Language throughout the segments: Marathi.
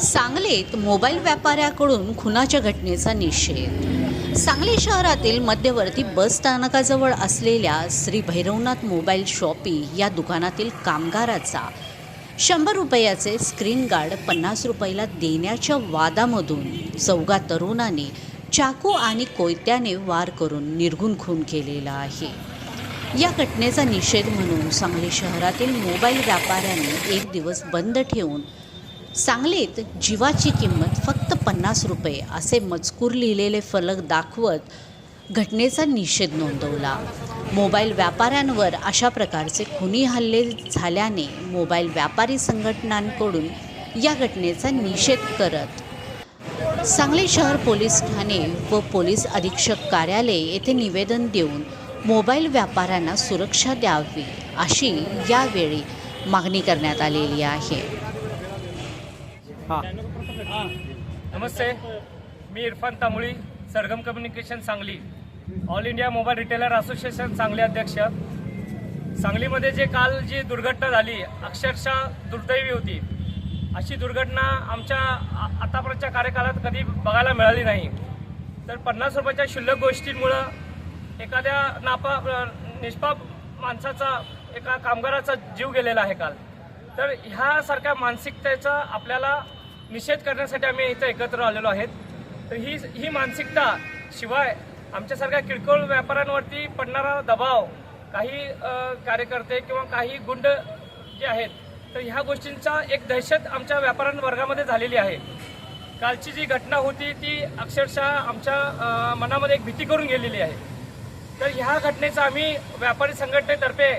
सांगलीत मोबाईल व्यापाऱ्याकडून खुनाच्या घटनेचा निषेध. सांगली शहरातील मध्यवर्ती बस स्थानकाजवळ असलेल्या श्री भैरवनाथ मोबाईल शॉपी या दुकानातील कामगाराचा शंभर रुपयाचे स्क्रीन गार्ड पन्नास रुपयाला देण्याच्या वादामधून चौघा तरुणाने चाकू आणि कोयत्याने वार करून निर्गुण खून केलेला आहे. या घटनेचा निषेध म्हणून सांगली शहरातील मोबाईल व्यापाऱ्यांनी एक दिवस बंद ठेवून सांगलीत जीवाची किंमत फक्त पन्नास रुपये असे मजकूर लिहिलेले फलक दाखवत घटनेचा निषेध नोंदवला. मोबाईल व्यापाऱ्यांवर अशा प्रकारचे खुनी हल्ले झाल्याने मोबाईल व्यापारी संघटनांकडून या घटनेचा निषेध करत सांगली शहर पोलीस ठाणे व पोलीस अधीक्षक कार्यालय येथे निवेदन देऊन मोबाईल व्यापाऱ्यांना सुरक्षा द्यावी अशी यावेळी मागणी करण्यात आलेली आहे. नमस्ते. मी Irfan Tamboli Sargam communication Sangli. All India mobile retailer association Sangli अध्यक्ष. सांगलीमध्ये जे काल जी दुर्घटना झाली अक्षरशः दुर्दैवी होती. अशी दुर्घटना आमच्या आतापर्यंतच्या कार्यकालात कधी बघायला मिळाली नाही. तर पन्नास रुपयाच्या क्षुल्लक गोष्टींमुळं एखाद्या नापा निष्पाप माणसाचा एका कामगाराचा जीव गेलेला आहे काल. तर ह्यासारख्या मानसिकतेचा आपल्याला निषेध करण्यासाठी आम्ही इथं एकत्र आलेलो आहेत. तर ही ही मानसिकता शिवाय आमच्यासारख्या किरकोळ व्यापाऱ्यांवरती पडणारा दबाव काही कार्यकर्ते किंवा काही गुंड जे आहेत तर ह्या गोष्टींचा एक दहशत आमच्या व्यापाऱ्यां वर्गामध्ये झालेली आहे. कालची जी घटना होती ती अक्षरशः आमच्या मनामध्ये एक भीती करून गेलेली आहे. तर ह्या घटनेचा आम्ही व्यापारी संघटनेतर्फे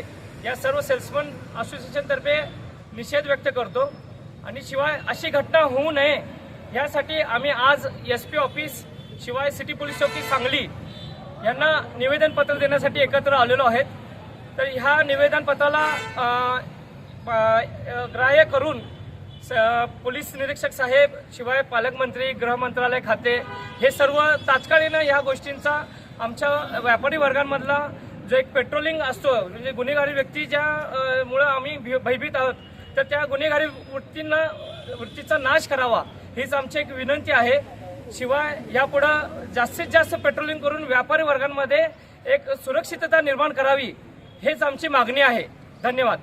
या सर्व सेल्समन असोसिएशनतर्फे निषेध व्यक्त करतो. आणि शिवाय अशी घटना होऊ नये यासाठी आम्ही आज एस पी ऑफिस शिवाय सिटी पोलीस चौकी सांगली यांना निवेदन पत्र देण्यासाठी एकत्र आलेलो आहेत. तर ह्या निवेदन पत्राला ग्राह्य करून स- पोलीस निरीक्षक साहेब शिवाय पालकमंत्री गृहमंत्रालय खाते हे सर्व तात्काळीनं ह्या गोष्टींचा आमच्या व्यापारी वर्गांमधला जो एक पेट्रोलिंग असतो म्हणजे गुन्हेगारी व्यक्ती ज्या मुळं आम्ही भयभीत आहोत तर त्या गुन्हेगारी वृत्तींना वृत्तीचा नाश करावा हीच आमची एक विनंती आहे. शिवाय यापुढं जास्तीत जास्त पेट्रोलिंग करून व्यापारी वर्गांमध्ये एक सुरक्षितता निर्माण करावी हेच आमची मागणी आहे. धन्यवाद.